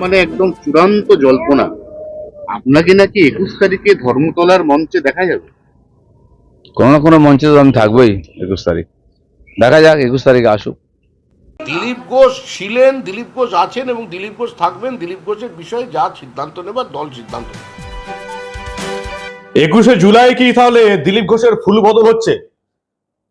মানে একদম চূড়ান্ত জল্পনা। আপনাকে নাকি একুশ তারিখে ধর্মতলার মঞ্চে দেখা যাবে। কোনো না কোনো মঞ্চে তো আমি থাকবোই একুশ তারিখ। দেখা যাক একুশ তারিখে আসুক। দিলীপ ঘোষ ছিলেন দিলীপ ঘোষ আছেন এবং দিলীপ ঘোষ থাকবেন। দিলীপ ঘোষের বিষয়ে যা সিদ্ধান্ত নেবার দল সিদ্ধান্ত নেবে। একুশে জুলাই কি তাহলে দিলীপ ঘোষের ফুল বদল হচ্ছে?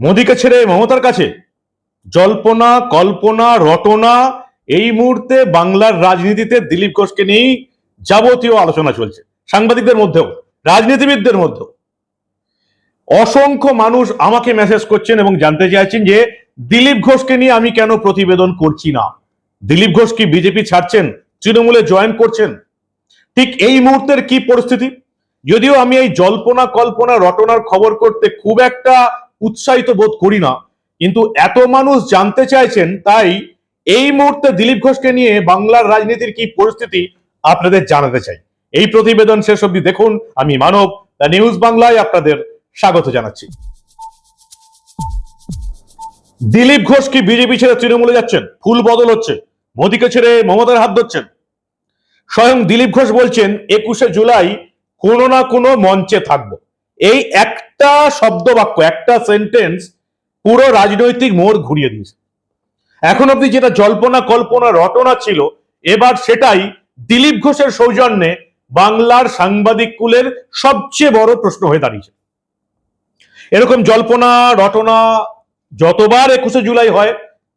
মোদীকে ছেড়ে মমতার কাছে? জল্পনা কল্পনা রটনা এই মুহূর্তে বাংলার রাজনীতিতে দিলীপ ঘোষকে নিয়েই যাবতীয় আলোচনা চলছে। সাংবাদিকদের মধ্যেও, রাজনীতিবিদদের মধ্যেও। অসংখ্য মানুষ আমাকে মেসেজ করছেন এবং জানতে চাইছেন যে, দিলীপ ঘোষকে নিয়ে আমি কেন প্রতিবেদন করছি না? দিলীপ ঘোষ কি বিজেপি ছাড়ছেন? তৃণমূলে জয়েন করছেন? ঠিক এই মুহূর্তের কি পরিস্থিতি? যদিও আমি এই জল্পনা, কল্পনা, রটনার খবর করতে খুব একটা উৎসাহিত বোধ করি না, কিন্তু এত মানুষ জানতে চাইছেন তাই এই মুহূর্তে দিলীপ ঘোষকে নিয়ে বাংলার রাজনীতির কি পরিস্থিতি আপনাদের জানাতে চাই। এই প্রতিবেদন শেষ অব্দি দেখুন। আমি মানব, দ্য নিউজ বাংলায় আপনাদের স্বাগত জানাচ্ছি। দিলীপ ঘোষ কি বিজেপি ছেড়ে তৃণমূলে যাচ্ছেন? ফুল বদল হচ্ছে। মোদীকে ছেড়ে মমতার হাত ধরছেন। স্বয়ং দিলীপ ঘোষ বলছেন, একুশে জুলাই কোনো না কোনো মঞ্চে থাকব। এই একটা শব্দ বাক্য একটা সেন্টেন্স পুরো রাজনৈতিক মোড় ঘুরিয়ে দিয়েছে। এখন অব্দি যেটা জল্পনা, কল্পনা, রটনা ছিল, এবার সেটাই দিলীপ ঘোষের সৌজন্যে বাংলার সাংবাদিক কুলের সবচেয়ে বড় প্রশ্ন হয়ে দাঁড়িয়েছে। এরকম জল্পনা, রটনা যতবার একুশে জুলাই হয়,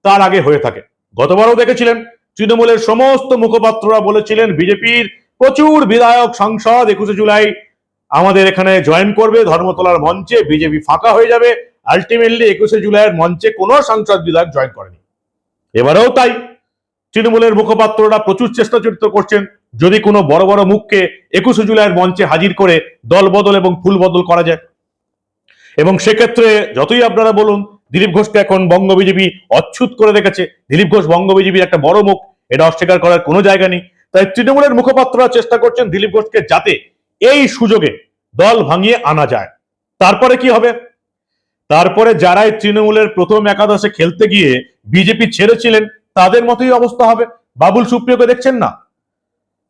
তার আগে হয়ে থাকে। গতবারও দেখেছিলেন, তৃণমূলের সমস্ত মুখপাত্ররা বলেছিলেন, বিজেপির প্রচুর বিধায়ক, সাংসদ একুশে জুলাই আমাদের এখানে জয়েন করবে, ধর্মতলার মঞ্চে বিজেপি ফাঁকা হয়ে যাবে। আলটিমেটলি একুশে জুলাইয়ের মঞ্চে কোনো সাংসদ বিধায়ক জয়েন করেনি। এবারেও তাই তৃণমূলের মুখপাত্ররা প্রচুর চেষ্টা চরিত্র করছেন। যদি কোনো বড় বড় মুখকে একুশে জুলাইয়ের মঞ্চে হাজির করে দল বদল এবং ফুল বদল করা যায়। এবং সেক্ষেত্রে যতই আপনারা বলুন, দিলীপ ঘোষকে এখন বঙ্গ বিজেপি অচ্ছুত করে রেখেছে। দিলীপ ঘোষ বঙ্গ বিজেপির একটা বড় মুখ, এটা অস্বীকার করার কোনো জায়গা নেই। তাই তৃণমূলের মুখপাত্ররা চেষ্টা করছেন দিলীপ ঘোষকে যাতে এই সুযোগে দল ভাঙিয়ে আনা যায়। তারপরে কি হবে? তারপরে যারাই তৃণমূলের প্রথম একাদশে খেলতে গিয়ে বিজেপি ছেড়েছিলেন, তাদের মতোই অবস্থা হবে। বাবুল সুপ্রিয়কে দেখছেন না?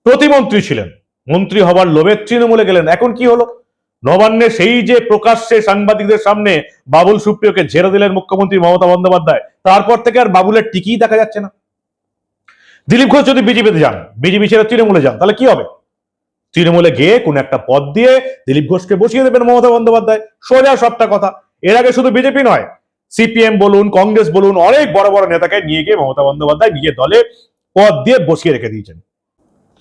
প্রতিমন্ত্রী ছিলেন, মন্ত্রী হবার লোভে তৃণমূলে গেলেন। এখন কি হলো? নবান্নে সেই যে প্রকাশ্যে সাংবাদিকদের সামনে বাবুল সুপ্রিয়কে ঝেড়ে দিলেন মুখ্যমন্ত্রী মমতা বন্দ্যোপাধ্যায়, তারপর থেকে আর বাবুলের টিকিই দেখা যাচ্ছে না। দিলীপ ঘোষ যদি বিজেপিতে যান, বিজেপি ছেড়ে তৃণমূলে যান, তাহলে কি হবে? তৃণমূলে গিয়ে কোন একটা পদ দিয়ে দিলীপ ঘোষকে বসিয়ে দেবেন মমতা বন্দ্যোপাধ্যায়। সোজা সবটা কথা। এর আগে শুধু বিজেপি নয় সিপিএম বলুন, কংগ্রেস বলুন, অনেক বড় বড় নেতাকে নিয়ে গিয়ে মমতা বন্দ্যোপাধ্যায় নিজের দলে পদ দিয়ে বসিয়ে রেখে দিয়েছেন।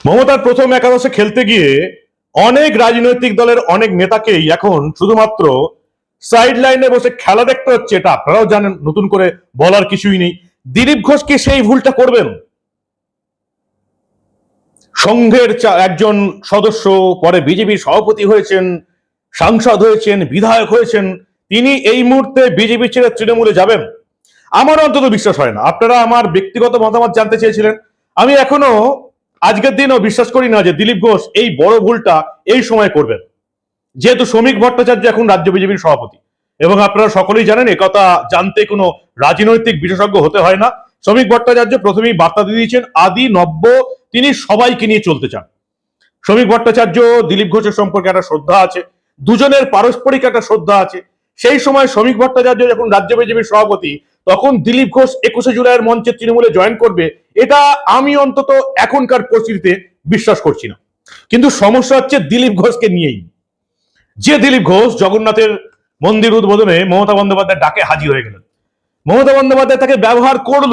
মমতার প্রথম একাদশে খেলতে গিয়ে অনেক রাজনৈতিক দলের অনেক নেতাকেই এখন শুধুমাত্র সাইড লাইনে বসে খেলা দেখতে হচ্ছে, এটা আপনারাও জানেন, নতুন করে বলার কিছুই নেই। দিলীপ ঘোষ কি সেই ভুলটা করবেন? সংঘের একজন সদস্য, পরে বিজেপির সভাপতি হয়েছেন, সাংসদ হয়েছেন, বিধায়ক হয়েছেন তিনি এই মুহূর্তে বিজেপি ছেড়ে তৃণমূলে যাবেন। আমার অন্তত বিশ্বাস হয় না। আপনারা আমার ব্যক্তিগত মতামত জানতে চেয়েছিলেন। আমি এখনও আজকের দিনও বিশ্বাস করি না যে দিলীপ ঘোষ এই বড় ভুলটা এই সময় করবেন। যেহেতু শ্রমিক ভট্টাচার্য এখন রাজ্য বিজেপির সভাপতি। এবং আপনারা সকলেই জানেন, একথা জানতে কোনো রাজনৈতিক বিশেষজ্ঞ হতে হয় না। শ্রমিক ভট্টাচার্য প্রথমেই বার্তা দিয়ে দিয়েছেন, আদি, নব্য, তিনি সবাইকে নিয়ে চলতে চান। শ্রমিক ভট্টাচার্য, দিলীপ ঘোষের সম্পর্কে একটা শ্রদ্ধা আছে। দুজনের পারস্পরিক একটা শ্রদ্ধা আছে। সেই সময় শ্রমিক ভট্টাচার্য যখন রাজ্য বিজেপির সভাপতি, তখন দিলীপ ঘোষ একুশে জুলাইয়ের মঞ্চে তৃণমূলে জয়েন করবে, এটা আমি অন্তত এখনকার পরিস্থিতিতে বিশ্বাস করছি না। কিন্তু সমস্যা হচ্ছে দিলীপ ঘোষকে নিয়েই। যে দিলীপ ঘোষ জগন্নাথের মন্দির উদ্বোধনে মমতা বন্দ্যোপাধ্যায় ডাকে হাজির হয়ে গেলেন। মমতা বন্দ্যোপাধ্যায় তাকে ব্যবহার করল,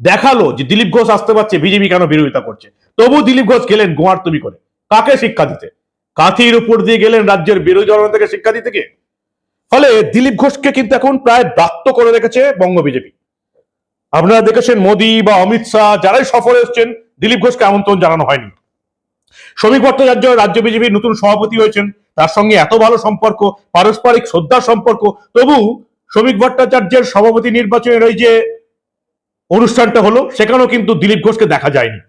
দেখাল যে দিলীপ ঘোষ আসতে পারছে, বিজেপি কেন বিরোধিতা করছে। তবু দিলীপ ঘোষ গেলেন গোয়ার তুমি করে। কাকে শিক্ষা দিতে? কাঁথির উপর দিয়ে গেলেন রাজ্যের বিরোধী দলনেতাকে শিক্ষা দিতে কে ফলে দিলীপ ঘোষকে কিন্তু এখন প্রায় ব্রাত্য করে রেখেছে বঙ্গ বিজেপি। আপনারা দেখেছেন মোদী বা অমিত শাহ যারাই সফরে এসছেন, দিলীপ ঘোষকে আমন্ত্রণ জানানো হয়নি। শ্রমিক ভট্টাচার্য রাজ্য বিজেপির নতুন সভাপতি হয়েছেন, তার সঙ্গে এত ভালো সম্পর্ক, পারস্পরিক শ্রদ্ধার সম্পর্ক, তবু শ্রমিক ভট্টাচার্যের সভাপতি নির্বাচনের ওই যে অনুষ্ঠানটা হলো, সেখানেও কিন্তু দিলীপ ঘোষকে দেখা যায়নি।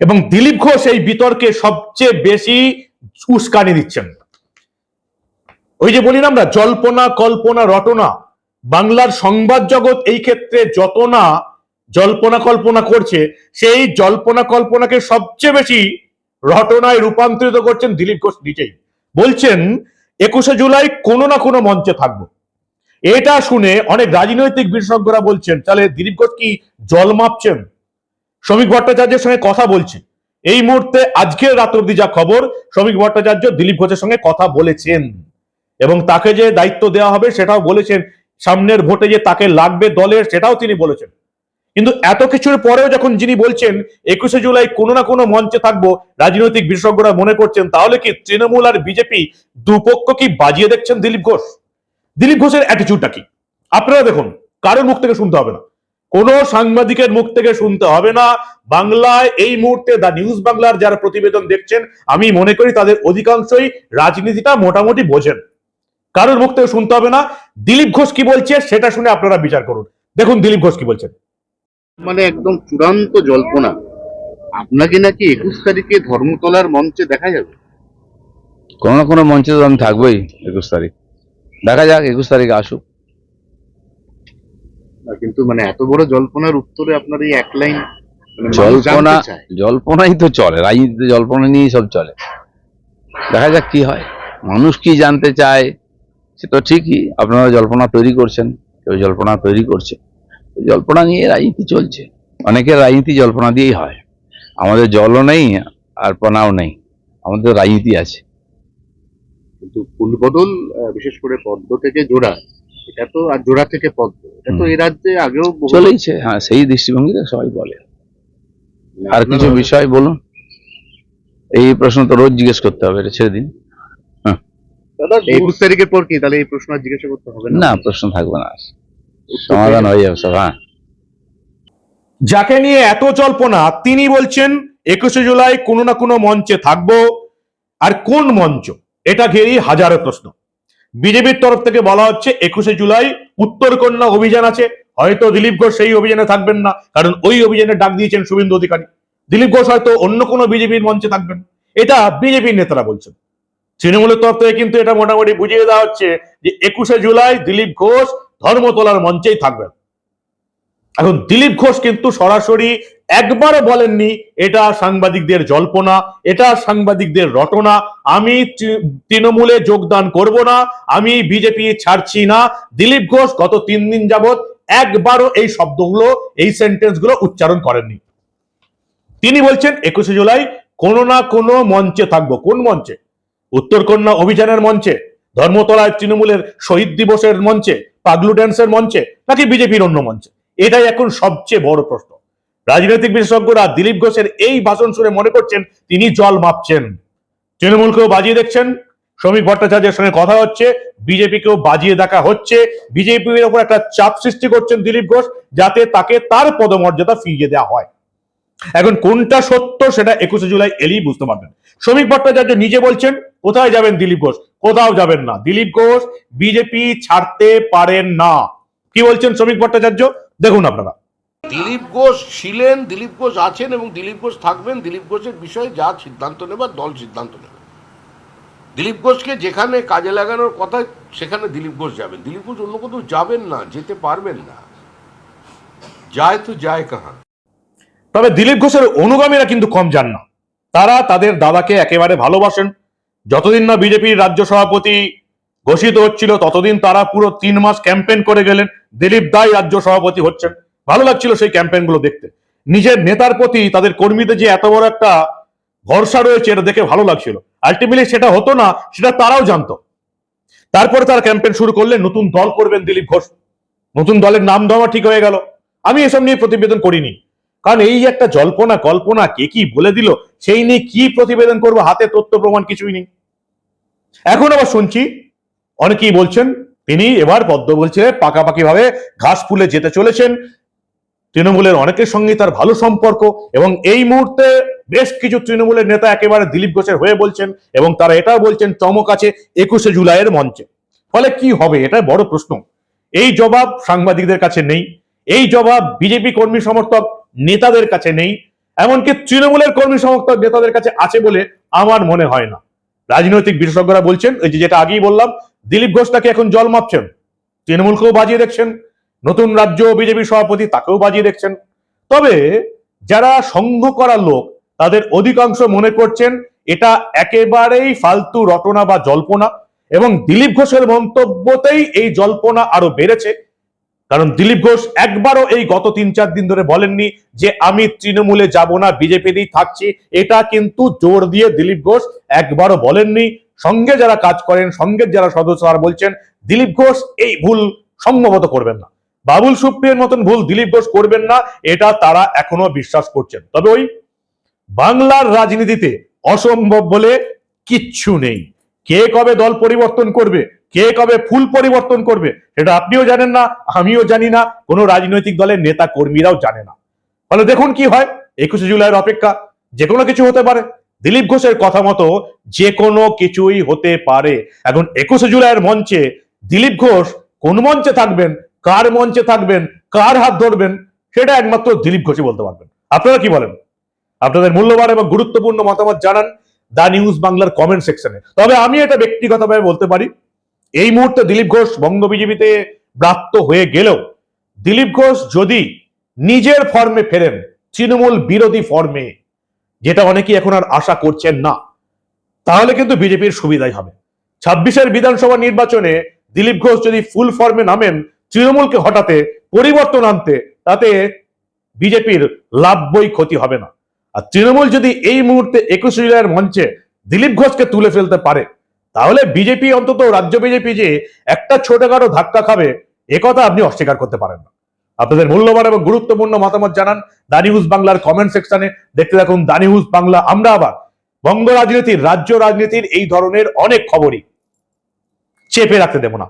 এবং দিলীপ ঘোষ এই বিতর্কে সবচেয়ে বেশি উস্কানি দিচ্ছেন। ওই যে বলি না আমরা, জল্পনা, কল্পনা, রটনা। বাংলার সংবাদ জগৎ এই ক্ষেত্রে যত না জল্পনা, কল্পনা করছে, সেই জল্পনা, কল্পনাকে সবচেয়ে বেশি রটনায় রূপান্তরিত করছেন দিলীপ ঘোষ নিজেই। বলছেন, একুশে জুলাই কোনো না কোনো মঞ্চে থাকব। এটা শুনে অনেক রাজনৈতিক বিশেষজ্ঞরা বলছেন, তাহলে দিলীপ ঘোষ কি জল মাপছেন? শ্রমিক ভট্টাচার্যের সঙ্গে কথা বলছে। এই মুহূর্তে আজকের রাত অব্দি যা খবর, শ্রমিক ভট্টাচার্য দিলীপ ঘোষের সঙ্গে কথা বলেছেন। এবং তাকে যে দায়িত্ব দেওয়া হবে সেটাও বলেছেন, সামনের ভোটে যে তাকে লাগবে দলের সেটাও তিনি বলেছেন। কিন্তু এত কিছুর পরেও যখন যিনি বলছেন, একুশে জুলাই কোনো না কোনো মঞ্চে থাকব, রাজনৈতিক বিশেষজ্ঞরা মনে করছেন, তাহলে কি তৃণমূল আর বিজেপি দুপক্ষ কি বাজিয়ে দেখছেন দিলীপ ঘোষ? দিলীপ ঘোষের অ্যাটিচিউডটা কি? আপনারা দেখুন, কারোর মুখ থেকে শুনতে হবে না। কোন সাংবাদিকের মুখ থেকে শুনতে হবে না। বাংলায় এই মুহূর্তে দা নিউজ বাংলার যারা প্রতিবেদন দেখছেন, আমি মনে করি তাদের অধিকাংশই রাজনীতিটা মোটামুটি বোঝেন। কারোর মুখ থেকে শুনতে হবে না। দিলীপ ঘোষ কি বলছে সেটা শুনে আপনারা বিচার করুন। দেখুন দিলীপ ঘোষ কি বলছেন। মানে একদম চূড়ান্ত জল্পনা। আপনাকে নাকি একুশ তারিখে ধর্মতলার মঞ্চে দেখা যাবে? কোনো না কোনো মঞ্চে তো আমি থাকবোই একুশ তারিখ। দেখা যাক একুশ তারিখে আসুক। কিন্তু মানে এত বড় জল্পনার উত্তরে আপনার এই এক লাইন মানে জল্পনা জল্পনাই তো চলে রাজনীতিতে জল্পনা নিয়েই সব চলে। দেখা যাক কি হয়। মানুষ কি জানতে চায় সে তো ঠিকই আপনারা জল্পনা তৈরি করছেন কেউ জল্পনা তৈরি করছে। জল্পনা নিয়ে রাজনীতি চলছে। অনেকের রাজনীতি জল্পনা দিয়েই হয়। আমাদের জলও নেই আর পনাও নেই। আমাদের রাজনীতি আছে। কিন্তু ফুলবদল বিশেষ করে পদ্ম থেকে জোড়া এটা তো আর জোড়া থেকে পদ্ম। এটা তো এ রাজ্যে আগেও চলেইছে হ্যাঁ সেই দৃষ্টিভঙ্গিতে সবাই বলে। আর কিছু বিষয় বলুন? এই প্রশ্ন তো রোজ জিজ্ঞেস করতে হবে এটা ছেড়ে দিন। একুশ তারিখের পর কি? তাহলে এই প্রশ্ন আর জিজ্ঞাসা করতে হবে না? প্রশ্ন থাকবে না। সমাধান হয়ে যাবে সব হ্যাঁ। যাকে নিয়ে এত জল্পনা তিনি বলছেন একুশে জুলাই কোনো না কোনো মঞ্চে থাকব। আর কোন মঞ্চ? এটা ঘিরেই হাজারো প্রশ্ন। বিজেপির তরফ থেকে বলা হচ্ছে একুশে জুলাই উত্তরকন্যা অভিযান আছে। হয়তো দিলীপ ঘোষ সেই অভিযানে থাকবেন না কারণ ওই অভিযানে ডাক দিয়েছেন শুভেন্দু অধিকারী। দিলীপ ঘোষ হয়তো অন্য কোনো বিজেপির মঞ্চে থাকবেন। এটা বিজেপির নেতারা বলছেন। তৃণমূলের তরফ থেকে কিন্তু এটা মোটামুটি বুঝিয়ে দেওয়া হচ্ছে যে একুশে জুলাই দিলীপ ঘোষ ধর্মতলার মঞ্চেই থাকবেন। এখন দিলীপ ঘোষ কিন্তু সরাসরি একবারও বলেননি, এটা সাংবাদিকদের জল্পনা, এটা সাংবাদিকদের রটনা, আমি তৃণমূলে যোগদান করব না, আমি বিজেপি ছাড়ছি না। দিলীপ ঘোষ গত তিন দিন যাবত একবারও এই শব্দগুলো, এই সেন্টেন্সগুলো উচ্চারণ করেননি। তিনি বলছেন, একুশে জুলাই কোনো না কোনো মঞ্চে থাকব। কোন মঞ্চে? উত্তরকন্যা অভিযানের মঞ্চে, ধর্মতলায় তৃণমূলের শহীদ দিবসের মঞ্চে, পাগলু ড্যান্সের মঞ্চে, নাকি বিজেপির অন্য মঞ্চে? এটাই এখন সবচেয়ে বড় প্রশ্ন। রাজনৈতিক বিশেষজ্ঞরা দিলীপ ঘোষের এই ভাষণ শুনে মনে করছেন তিনি জল মাপছেন। তৃণমূলকেও বাজিয়ে দেখছেন। শ্রমিক ভট্টাচার্যের সঙ্গে কথা হচ্ছে। বিজেপিকেও বাজিয়ে দেখা হচ্ছে। বিজেপির উপর একটা চাপ সৃষ্টি করছেন দিলীপ ঘোষ, যাতে তাকে তার পদমর্যাদা ফিরিয়ে দেওয়া হয়। এখন কোনটা সত্য সেটা একুশে জুলাই এলেই বুঝতে পারবেন। শ্রমিক ভট্টাচার্য নিজে বলছেন, কোথায় যাবেন দিলীপ ঘোষ? কোথাও যাবেন না। দিলীপ ঘোষ বিজেপি ছাড়তে পারেন না। কি বলছেন শ্রমিক ভট্টাচার্য? দেখুন আপনারা। দিলীপ ঘোষ ছিলেন, দিলীপ ঘোষ আছেন এবং দিলীপ ঘোষ থাকবেন। দিলীপ ঘোষের বিষয়ে যা সিদ্ধান্ত নেবার, দল সিদ্ধান্ত নেবে। দিলীপ ঘোষকে যেখানে কাজে লাগানোর কথা, সেখানে দিলীপ ঘোষ যাবেন। দিলীপ ঘোষ অন্য কোথাও যাবেন না, যেতে পারবেন না। যায় তো যায় কাহা তবে দিলীপ ঘোষের অনুগামীরা কিন্তু কম যান না। তারা তাদের দাদাকে একেবারে ভালোবাসেন। যতদিন না বিজেপির রাজ্য সভাপতি ঘোষিত হচ্ছিল, ততদিন তারা পুরো তিন মাস ক্যাম্পেন করে গেলেন। দিলীপ দাই রাজ্য সভাপতি হচ্ছেন। ভালো লাগছিল সেই ক্যাম্পেইনগুলো দেখতে। নিজের নেতার প্রতি তাদের কর্মীদের যে এত বড় একটা ভরসা রয়েছে, এটা দেখে ভালো লাগছিল। আলটিমেটলি সেটা হতো না, সেটা তারাও জানতো। তারপরে তারা ক্যাম্পেন শুরু করলেন, নতুন দল করবেন দিলীপ ঘোষ। নতুন দলের নাম দেওয়া ঠিক হয়ে গেল। আমি এসব নিয়ে প্রতিবেদন করিনি। কারণ এই একটা জল্পনা, কল্পনা কে কি বলে দিল, সেই নিয়ে কি প্রতিবেদন করব, হাতে তথ্য প্রমাণ কিছুই নেই। এখন আবার শুনছি, অনেকেই বলছেন, তিনি এবার পদ্ম বলছে পাকাপাকি ভাবে ঘাস ফুলে যেতে চলেছেন। তৃণমূলের অনেকের সঙ্গে তার ভালো সম্পর্ক, এবং এই মুহূর্তে বেশ কিছু তৃণমূলের নেতা একেবারে দিলীপ ঘোষের হয়ে বলছেন, এবং তারা এটাও বলছেন, চমক আছে একুশে জুলাইয়ের মঞ্চে। ফলে কি হবে এটা বড় প্রশ্ন। এই জবাব সাংবাদিকদের কাছে নেই। এই জবাব বিজেপি কর্মী সমর্থক নেতাদের কাছে নেই, এমনকি তৃণমূলের কর্মী সমর্থক নেতাদের কাছে আছে বলে আমার মনে হয় না। রাজনৈতিক বিশেষজ্ঞরা বলছেন, এই যে যেটা আগেই বললাম, দিলীপ ঘোষ তাকে এখন জল মাপছেন। তৃণমূলকেও বাজিয়ে দেখছেন, নতুন রাজ্য বিজেপি সভাপতি তাকেও বাজিয়ে দেখছেন। তবে যারা সংঘ করা লোক, তাদের অধিকাংশ মনে করছেন, এটা একেবারেই ফালতু রটনা বা জল্পনা, এবং দিলীপ ঘোষের মন্তব্যতেই এই জল্পনা আরও বেড়েছে। কারণ দিলীপ ঘোষ একবারও এই গত তিন চার দিন ধরে বলেননি যে আমি তৃণমূলে যাব না বিজেপিতেই থাকছি। এটা কিন্তু জোর দিয়ে দিলীপ ঘোষ একবারও বলেননি। সঙ্গে যারা কাজ করেন সঙ্গে যারা সদস্য, তারা বলছেন, দিলীপ ঘোষ এই ভুল সম্ভবত করবেন না। বাবুল সুপ্রিয়ের মতন ভুল দিলীপ ঘোষ করবেন না, এটা তারা এখনও বিশ্বাস করছেন। তবে ওই বাংলার রাজনীতিতে অসম্ভব বলে কিচ্ছু নেই। কে কবে দল পরিবর্তন করবে কে কবে ফুল পরিবর্তন করবে সেটা আপনিও জানেন না, আমিও জানি না, কোনো রাজনৈতিক দলের নেতা কর্মীরাও জানে না। ফলে দেখুন কি হয়, একুশে জুলাইয়ের অপেক্ষা, যে কোনো কিছু হতে পারে। দিলীপ ঘোষের কথা মতো যে কোনো কিছুই হতে পারে। এখন একুশে জুলাইয়ের মঞ্চে দিলীপ ঘোষ কোন মঞ্চে থাকবেন, কার মঞ্চে থাকবেন, কার হাত ধরবেন, সেটা একমাত্র দিলীপ ঘোষই বলতে পারবেন। আপনারা কি বলেন? আপনাদের মূল্যবান এবং গুরুত্বপূর্ণ মতামত জানান দা নিউজ বাংলার কমেন্ট সেকশনে। তবে আমি এটা ব্যক্তিগতভাবে বলতে পারি এই মুহূর্তে দিলীপ ঘোষ বঙ্গ বিজেপিতে ব্রাত্য হয়ে গেলেও দিলীপ ঘোষ যদি নিজের ফর্মে ফেরেন, তৃণমূল বিরোধী ফর্মে যেটা অনেকেই এখন আর আশা করছেন না, তাহলে কিন্তু বিজেপির সুবিধাই হবে। ছাব্বিশের বিধানসভা নির্বাচনে দিলীপ ঘোষ যদি ফুল ফর্মে নামেন, তৃণমূলকে হটাতে, পরিবর্তন আনতে, তাতে বিজেপির লাভ বই ক্ষতি হবে না। আর তৃণমূল যদি এই মুহূর্তে একুশে জুলাইয়ের মঞ্চে দিলীপ ঘোষকে তুলে ফেলতে পারে তাহলে বিজেপি অন্তত রাজ্য বিজেপি যে একটা ছোটখাটো ধাক্কা খাবে একথা আপনি অস্বীকার করতে পারেন না। আপনাদের মূল্যবান এবং গুরুত্বপূর্ণ মতামত জানান দানি নিউজ বাংলার কমেন্ট সেকশনে দেখতে থাকুন দানি নিউজ বাংলা, আমরা আবার বঙ্গ রাজনীতির, রাজ্য রাজনীতির এই ধরনের অনেক খবরই চেপে রাখতে দেব না।